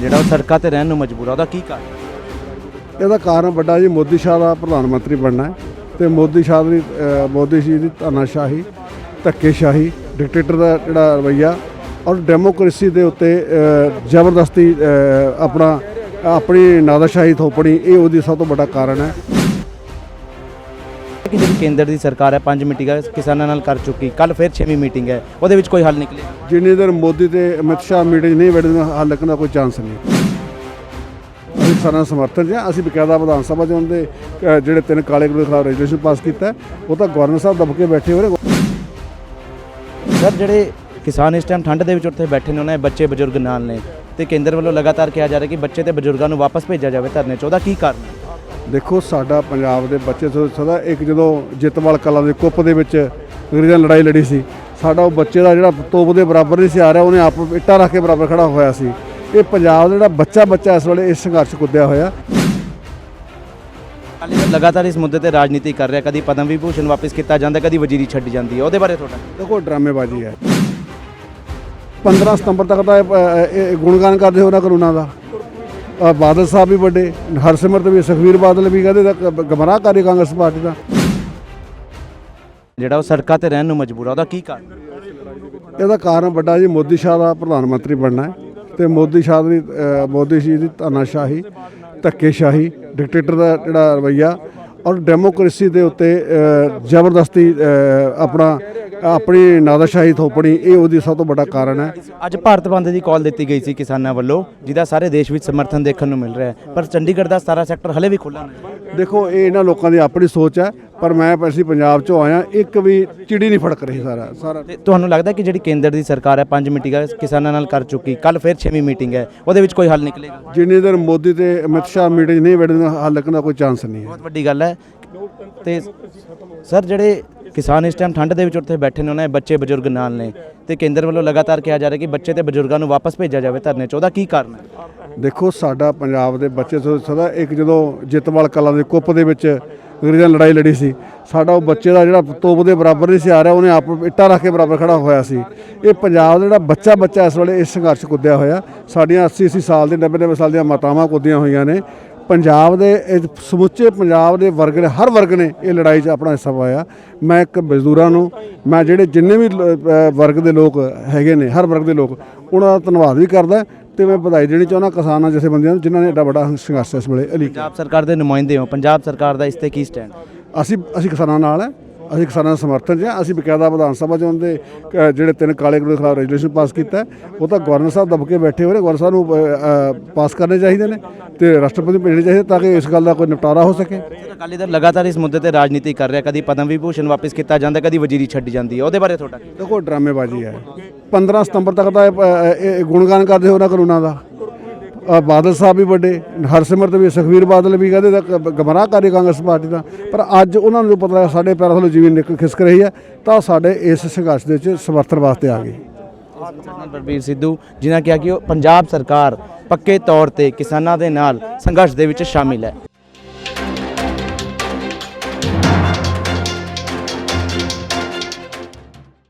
ਜਿਹੜਾ ਉਹ ਸੜਕਾਂ ਤੇ ਰਹਿਣ ਨੂੰ ਮਜਬੂਰ ਆ ਉਹਦਾ ਕੀ ਕਾਰਨ? ਇਹਦਾ ਕਾਰਨ ਵੱਡਾ ਜੀ ਮੋਦੀ ਸ਼ਾਹ ਦਾ ਪ੍ਰਧਾਨ ਮੰਤਰੀ ਬਣਨਾ ਹੈ ਤੇ ਮੋਦੀ ਸ਼ਾਹ ਦੀ ਅ, ਮੋਦੀ ਜੀ ਦੀ ਤਾਨਾਸ਼ਾਹੀ ਧੱਕੇਸ਼ਾਹੀ ਡਿਕਟੇਟਰ ਦਾ ਜਿਹੜਾ ਰਵਈਆ ਔਰ ਡੈਮੋਕ੍ਰੇਸੀ ਦੇ ਉੱਤੇ ਅ, ਜ਼ਬਰਦਸਤੀ ਅ, ਆਪਣਾ ਆਪਣੀ ਨਾਦਾਸ਼ਾਹੀ ਥੋਪਣੀ ਇਹ ਉਹਦੀ ਸਭ ਤੋਂ ਵੱਡਾ ਕਾਰਨ ਹੈ। ਕਿ ਜਿਹੜੀ ਕੇਂਦਰ ਦੀ ਸਰਕਾਰ ਹੈ 5 ਮੀਟਿੰਗਾਂ ਕਿਸਾਨਾਂ ਨਾਲ ਕਰ ਚੁੱਕੀ ਕੱਲ ਫਿਰ 6ਵੀਂ ਮੀਟਿੰਗ ਹੈ ਉਹਦੇ ਵਿੱਚ ਕੋਈ ਹੱਲ ਨਿਕਲੇ? ਜਿੰਨੀ ਦੇਰ ਮੋਦੀ ਤੇ ਅਮਿਤ ਸ਼ਾਹ ਮੀਟਿੰਗ ਨਹੀਂ ਬੈਠਦੇ ਹੱਲ ਲੱਗਣ ਦਾ ਕੋਈ ਚਾਂਸ ਨਹੀਂ। ਅਸੀਂ ਸਾਰਾ ਸਮਰਥਨ ਜਾਂ ਅਸੀਂ ਬਕਾਇਦਾ ਵਿਧਾਨ ਸਭਾ ਚ ਉਹਦੇ ਜਿਹੜੇ ਤਿੰਨ ਕਾਲੇ ਗਰੁੱਪ ਦੇ ਖਿਲਾਫ ਰੈਜ਼ੋਲੂਸ਼ਨ ਪਾਸ ਕੀਤਾ ਉਹ ਤਾਂ ਗਵਰਨਰ ਸਾਹਿਬ ਦਬ ਕੇ ਬੈਠੇ ਨੇ। ਸਰ ਜਿਹੜੇ ਕਿਸਾਨ ਇਸ ਟਾਈਮ ਠੰਡ ਦੇ ਵਿੱਚ ਉੱਥੇ ਬੈਠੇ ਨੇ ਉਹਨਾਂ ਦੇ ਬੱਚੇ ਬਜ਼ੁਰਗ ਨਾਲ ਨੇ ਤੇ ਕੇਂਦਰ ਵੱਲੋਂ ਲਗਾਤਾਰ ਕਿਹਾ ਜਾ ਰਿਹਾ ਕਿ ਬੱਚੇ ਤੇ ਬਜ਼ੁਰਗਾਂ ਨੂੰ ਵਾਪਸ ਭੇਜਿਆ ਜਾਵੇ ਧਰਨੇ 'ਚ ਉਹਦਾ ਕੀ ਕਾਰਨ ਹੈ? ਦੇਖੋ ਸਾਡਾ ਪੰਜਾਬ ਦੇ ਬੱਚੇ ਸਦਾ ਇੱਕ ਜਦੋਂ ਜਿੱਤਵਾਲ ਕਲਾਂ ਦੇ ਕੁੱਪ ਦੇ ਵਿੱਚ ਅੰਗਰੇਜ਼ਾਂ ਲੜਾਈ ਲੜੀ ਸੀ ਸਾਡਾ ਉਹ ਬੱਚੇ ਦਾ ਜਿਹੜਾ ਤੋਪ ਦੇ ਬਰਾਬਰ ਨਹੀਂ ਸੀ ਆ ਰਿਹਾ ਉਹਨੇ ਆਪ ਇੱਟਾਂ ਰੱਖ ਕੇ ਬਰਾਬਰ ਖੜਾ ਹੋਇਆ ਸੀ। ਇਹ ਪੰਜਾਬ ਦਾ ਜਿਹੜਾ ਬੱਚਾ ਬੱਚਾ ਇਸ ਵੇਲੇ ਇਸ ਸੰਘਰਸ਼ ਕੁੱਦਿਆ ਹੋਇਆ। ਲਗਾਤਾਰ ਇਸ ਮੁੱਦੇ ਤੇ ਰਾਜਨੀਤੀ ਕਰ ਰਿਹਾ ਕਦੀ ਪਦਮ ਵਿਭੂਸ਼ਣ ਵਾਪਸ ਕੀਤਾ ਜਾਂਦਾ ਕਦੀ ਵਜ਼ੀਰੀ ਛੱਡੀ ਜਾਂਦੀ ਹੈ। ਉਹਦੇ ਬਾਰੇ ਤੁਹਾਡਾ? ਦੇਖੋ ਡਰਾਮੇਬਾਜ਼ੀ ਹੈ। 15 ਸਤੰਬਰ ਤੱਕ ਤਾਂ ਇਹ, ਗੁਣਗਾਨ ਕਰਦੇ ਹੋ ਨਾ ਕਾਨੂੰਨਾਂ ਦਾ। ਬਾਦਲ ਸਾਹਿਬ ਵੀ ਵੱਡੇ ਹਰਸਿਮਰਤ ਵੀ ਸੁਖਵੀਰ ਬਾਦਲ ਵੀ ਕਹਿੰਦੇ ਗਮਰਾਹ ਕਰੀ ਕਾਂਗਰਸ ਪਾਰਟੀ ਦਾ। ਜਿਹੜਾ ਉਹ ਸੜਕਾਂ ਤੇ ਰਹਿਣ ਨੂੰ ਮਜਬੂਰ ਆ ਉਹਦਾ ਕੀ ਕਾਰਨ? ਇਹਦਾ ਕਾਰਨ ਵੱਡਾ ਜੀ ਮੋਦੀ ਸ਼ਾਹ ਦਾ ਪ੍ਰਧਾਨ ਮੰਤਰੀ ਬਣਨਾ ਹੈ ਤੇ ਮੋਦੀ ਸ਼ਾਹ ਦੀ ਮੋਦੀ ਜੀ ਦੀ ਤਾਨਾਸ਼ਾਹੀ ਧੱਕੇਸ਼ਾਹੀ ਡਿਕਟੇਟਰ ਦਾ ਜਿਹੜਾ ਰਵਈਆ ਔਰ ਡੈਮੋਕ੍ਰੇਸੀ ਦੇ ਉੱਤੇ ਜ਼ਬਰਦਸਤੀ ਆਪਣਾ ਆਪਣੀ ਨਾਦਾਸ਼ਾਹੀ ਥੋਪਣੀ ਇਹ ਉਹਦੀ ਸਭ ਤੋਂ ਵੱਡਾ ਕਾਰਨ ਹੈ। ਅੱਜ ਭਾਰਤ ਬੰਦ ਦੀ ਕਾਲ ਦਿੱਤੀ ਗਈ ਸੀ ਕਿਸਾਨਾਂ ਵੱਲੋਂ ਜਿਹਦਾ ਸਾਰੇ ਦੇਸ਼ ਵਿੱਚ ਸਮਰਥਨ ਦੇਖਣ ਨੂੰ ਮਿਲ ਰਿਹਾ ਹੈ। ਪਰ ਚੰਡੀਗੜ੍ਹ ਦਾ ਸਾਰਾ ਸੈਕਟਰ ਹਲੇ ਵੀ ਖੁੱਲ੍ਹਾ ਨਹੀਂ। ਦੇਖੋ ਇਹ ਇਹਨਾਂ ਲੋਕਾਂ ਦੀ ਆਪਣੀ ਸੋਚ ਹੈ ਪਰ ਮੈਂ ਅਸੀਂ ਪੰਜਾਬ ਚੋਂ ਆਇਆ ਇੱਕ ਵੀ ਚਿੜੀ ਨਹੀਂ ਫੜਕ ਰਹੀ ਸਾਰਾ ਸਾਰਾ। ਤੁਹਾਨੂੰ ਲੱਗਦਾ ਕਿ ਜਿਹੜੀ ਕੇਂਦਰ ਦੀ ਸਰਕਾਰ ਹੈ 5 ਮੀਟਿੰਗਾਂ ਕਿਸਾਨਾਂ ਨਾਲ ਕਰ ਚੁੱਕੀ ਕੱਲ ਫਿਰ 6ਵੀਂ ਮੀਟਿੰਗ ਹੈ ਉਹਦੇ ਵਿੱਚ ਕੋਈ ਹੱਲ ਨਿਕਲੇਗਾ? ਜਿੰਨੀ ਦੇਰ ਮੋਦੀ ਤੇ ਅਮਿਤ ਸ਼ਾਹ ਮੀਟਿੰਗ ਨਹੀਂ ਬੈਠਦੇ ਹੱਲ ਲੱਗਣ ਦਾ ਕੋਈ ਚਾਂਸ ਨਹੀਂ ਹੈ। ਬਹੁਤ ਵੱਡੀ ਗੱਲ ਹੈ। ਤੇ ਸਰ ਜਿਹੜੇ ਕਿਸਾਨ ਇਸ ਟਾਈਮ ਠੰਡ ਦੇ ਵਿੱਚ ਉੱਥੇ ਬੈਠੇ ਨੇ, ਉਹਨਾਂ ਦੇ ਬੱਚੇ ਬਜ਼ੁਰਗ ਨਾਲ ਨੇ। ਤੇ ਕੇਂਦਰ ਵੱਲੋਂ ਲਗਾਤਾਰ ਕਿਹਾ ਜਾ ਰਿਹਾ ਕਿ ਬੱਚੇ ਤੇ ਬਜ਼ੁਰਗਾਂ ਨੂੰ ਵਾਪਸ ਭੇਜਿਆ ਜਾਵੇ ਧਰਨੇ 'ਚ। ਉਹਦਾ ਕੀ ਕਾਰਨ ਹੈ? ਦੇਖੋ, ਸਾਡਾ ਪੰਜਾਬ ਦੇ ਬੱਚੇ ਸੋ- ਸਦਾ ਇੱਕ ਜਦੋਂ ਜਿੱਤਵਾਲ ਕਲਾਂ ਦੇ ਕੁੱਪ ਦੇ ਵਿੱਚ ਅੰਗਰੇਜ਼ਾਂ ਲੜਾਈ ਲੜੀ ਸੀ, ਸਾਡਾ ਉਹ ਬੱਚੇ ਦਾ ਜਿਹੜਾ ਤੋਪ ਦੇ ਬਰਾਬਰ ਨਹੀਂ ਸੀ ਆ ਰਿਹਾ, ਉਹਨੇ ਆਪ ਇੱਟਾਂ ਰੱਖ ਕੇ ਬਰਾਬਰ ਖੜਾ ਹੋਇਆ ਸੀ। ਇਹ ਪੰਜਾਬ ਦਾ ਜਿਹੜਾ ਬੱਚਾ ਬੱਚਾ ਇਸ ਵੇਲੇ ਇਸ ਸੰਘਰਸ਼ ਕੁੱਦਿਆ ਹੋਇਆ, ਸਾਡੀਆਂ 80 80 ਸਾਲ ਦੇ 90 90 ਸਾਲ ਦੀਆਂ ਮਾਤਾਵਾਂ ਕੁੱਦੀਆਂ ਹੋਈਆਂ ਨੇ। ਪੰਜਾਬ ਦੇ ਇਹ ਸਮੁੱਚੇ ਪੰਜਾਬ ਦੇ ਵਰਗ ਨੇ ਹਰ ਵਰਗ ਨੇ ਇਹ ਲੜਾਈ 'ਚ ਆਪਣਾ ਹਿੱਸਾ ਪਾਇਆ। ਮੈਂ ਇੱਕ ਮਜ਼ਦੂਰਾਂ ਨੂੰ ਮੈਂ ਜਿਹੜੇ ਜਿੰਨੇ ਵੀ ਵਰਗ ਦੇ ਲੋਕ ਹੈਗੇ ਨੇ ਹਰ ਵਰਗ ਦੇ ਲੋਕ ਉਹਨਾਂ ਦਾ ਧੰਨਵਾਦ ਵੀ ਕਰਦਾ ਤੇ ਮੈਂ ਵਧਾਈ ਦੇਣੀ ਚਾਹੁੰਦਾ ਕਿਸਾਨਾਂ ਜਥੇਬੰਦੀਆਂ ਨੂੰ ਜਿਨ੍ਹਾਂ ਨੇ ਐਡਾ ਵੱਡਾ ਸੰਘਰਸ਼ ਇਸ ਵੇਲੇ ਅਲੀ ਪੰਜਾਬ ਸਰਕਾਰ ਦੇ ਨੁਮਾਇੰਦੇ ਹੋ ਪੰਜਾਬ ਸਰਕਾਰ ਦਾ ਇਸ ਤੇ ਕੀ ਸਟੈਂਡ ਅਸੀਂ ਅਸੀਂ ਕਿਸਾਨਾਂ ਨਾਲ ਹੈ। ਅਸੀਂ ਕਿਸਾਨਾਂ ਦਾ ਸਮਰਥਨ ਜਾਂ ਅਸੀਂ ਬਕਾਇਦਾ ਵਿਧਾਨ ਸਭਾ ਚ ਉਹਦੇ ਅ, ਜਿਹੜੇ ਤਿੰਨ ਕਾਲੇ ਦੇ ਖਿਲਾਫ ਰੈਜ਼ੋਲੂਸ਼ਨ ਪਾਸ ਕੀਤਾ ਹੈ, ਉਹ ਤਾਂ ਗਵਰਨਰ ਸਾਹਿਬ ਦਬ ਕੇ ਬੈਠੇ ਹੋਏ ਨੇ ਗਵਰਨਰ ਸਾਹਿਬ ਨੂੰ ਅ, ਅ, ਪਾਸ ਕਰਨੇ ਚਾਹੀਦੇ ਨੇ ਤੇ ਰਾਸ਼ਟਰਪਤੀ ਨੂੰ ਭੇਜਣੇ ਚਾਹੀਦੇ ਤਾਂ ਕਿ ਇਸ ਗੱਲ ਦਾ ਕੋਈ ਨਿਪਟਾਰਾ ਹੋ ਸਕੇ ਸਰ ਅਕਾਲੀ ਦਲ ਲਗਾਤਾਰ ਇਸ ਮੁੱਦੇ ਤੇ ਰਾਜਨੀਤੀ ਕਰ ਰਿਹਾ ਕਦੀ ਪਦਮ ਵਿਭੂਸ਼ਣ ਵਾਪਸ ਕੀਤਾ ਜਾਂਦਾ ਕਦੀ ਵਜ਼ੀਰੀ ਛੱਡੀ ਜਾਂਦੀ ਹੈ ਉਹਦੇ ਬਾਰੇ ਤੁਹਾਡਾ ਕੀ? ਦੇਖੋ ਡਰਾਮੇਬਾਜ਼ੀ ਹੈ 15 ਸਤੰਬਰ ਤੱਕ ਤਾਂ ਇਹ, ਅ, ਇਹ ਗੁਣਗਾਨ ਕਰਦੇ ਹੋ ਨਾ ਕਾਨੂੰਨਾਂ ਦਾ ਬਾਦਲ ਸਾਹਿਬ ਵੀ ਵੱਡੇ, ਹਰਸਿਮਰਤ ਵੀ, ਸੁਖਵੀਰ ਬਾਦਲ ਵੀ ਕਹਿੰਦੇ ਤਾਂ ਗਮਰਾਹ ਕਰੇ ਕਾਂਗਰਸ ਪਾਰਟੀ ਦਾ। ਪਰ ਅੱਜ ਉਹਨਾਂ ਨੂੰ ਪਤਾ ਲੱਗਾ, ਸਾਡੇ ਪੈਰਾਂ ਥੱਲੇ ਜ਼ਮੀਨ ਨਿਕਲ ਖਿਸਕ ਰਹੀ ਹੈ, ਤਾਂ ਸਾਡੇ ਇਸ ਸੰਘਰਸ਼ ਦੇ ਵਿੱਚ ਸਮਰਥਨ ਵਾਸਤੇ ਆ ਗਏ। ਬਲਬੀਰ ਸਿੱਧੂ, ਜਿਨ੍ਹਾਂ ਕਿਹਾ ਕਿ ਉਹ ਪੰਜਾਬ ਸਰਕਾਰ ਪੱਕੇ ਤੌਰ ਤੇ ਕਿਸਾਨਾਂ ਦੇ ਨਾਲ ਸੰਘਰਸ਼ ਦੇ ਵਿੱਚ ਸ਼ਾਮਿਲ ਹੈ।